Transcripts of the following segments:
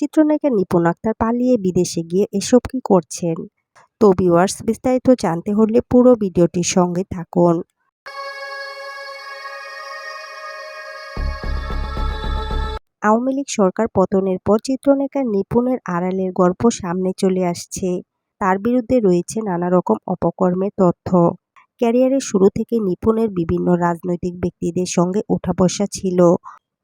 চিত্রনায়িকা নিপুণ আক্তার পালিয়ে বিদেশে গিয়ে এসব কি করছেন? তো ভিউয়ার্স বিস্তারিত জানতে হলে পুরো ভিডিওটির সঙ্গে থাকুন। আওয়ামী লীগ সরকার পতনের পর চিত্রনায়িকা নিপুণের আড়ালের গল্প সামনে চলে আসছে। তার বিরুদ্ধে রয়েছে নানা রকম অপকর্মের তথ্য। ক্যারিয়ারের শুরু থেকে নিপুণের বিভিন্ন রাজনৈতিক ব্যক্তিদের সঙ্গে ওঠা বসা ছিল।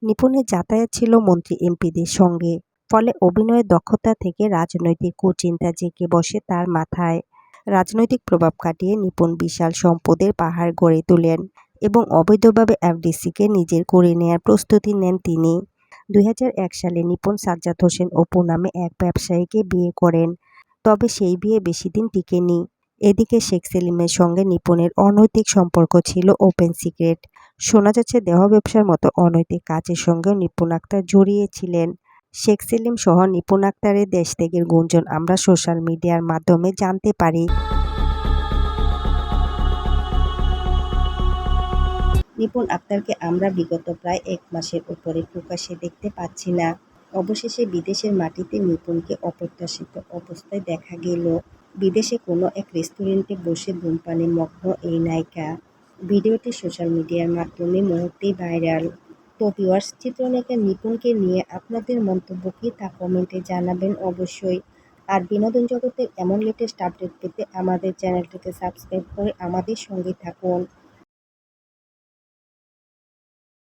নিপুণের যাতায়াত ছিল মন্ত্রী এমপিদের সঙ্গে। ফলে অভিনয়ের দক্ষতা থেকে রাজনৈতিক কুচিন্তা জেঁকে বসে তার মাথায়। রাজনৈতিক প্রভাব কাটিয়ে নিপুণ বিশাল সম্পদের পাহাড় গড়ে তোলেন এবং অবৈধভাবে এফডিসিকে নিজের করে নেয়ার প্রস্তুতি নেন তিনি। দুই হাজার এক সালে নিপুণ সাজ্জাদ হোসেন অপু নামে এক ব্যবসায়ীকে বিয়ে করেন, তবে সেই বিয়ে বেশি দিন টিকেনি। এদিকে শেখ সেলিমের সঙ্গে নিপুণের অনৈতিক সম্পর্ক ছিল ওপেন সিক্রেট। শোনা যাচ্ছে দেহ ব্যবসার মতো অনৈতিক কাজের সঙ্গেও নিপুণ আক্তার জড়িয়েছিলেন শেখ সেলিম সহ নিপুণ আক্তারের দেশ ত্যাগের গুঞ্জন আমরা সোশ্যাল মিডিয়ার মাধ্যমে জানতে পারি। নিপুণ আক্তারকে আমরা বিগত প্রায় এক মাসের উপরে প্রকাশ্যে দেখতে পাচ্ছি না। অবশেষে বিদেশের মাটিতে নিপুণকে অপ্রত্যাশিত অবস্থায় দেখা গেল। বিদেশে কোনো এক রেস্টুরেন্টে বসে ধূমপানে মগ্ন এই নায়িকা। ভিডিওটি সোশ্যাল মিডিয়ার মাধ্যমে মুহূর্তেই ভাইরাল। তো ভিউয়ার্স চিত্রনায়িকা নিপুণকে নিয়ে আপনাদের মন্তব্য কী তা কমেন্টে জানাবেন অবশ্যই। আর বিনোদন জগতের এমন লেটেস্ট আপডেট পেতে আমাদের চ্যানেলটিকে সাবস্ক্রাইব করে আমাদের সঙ্গে থাকুন।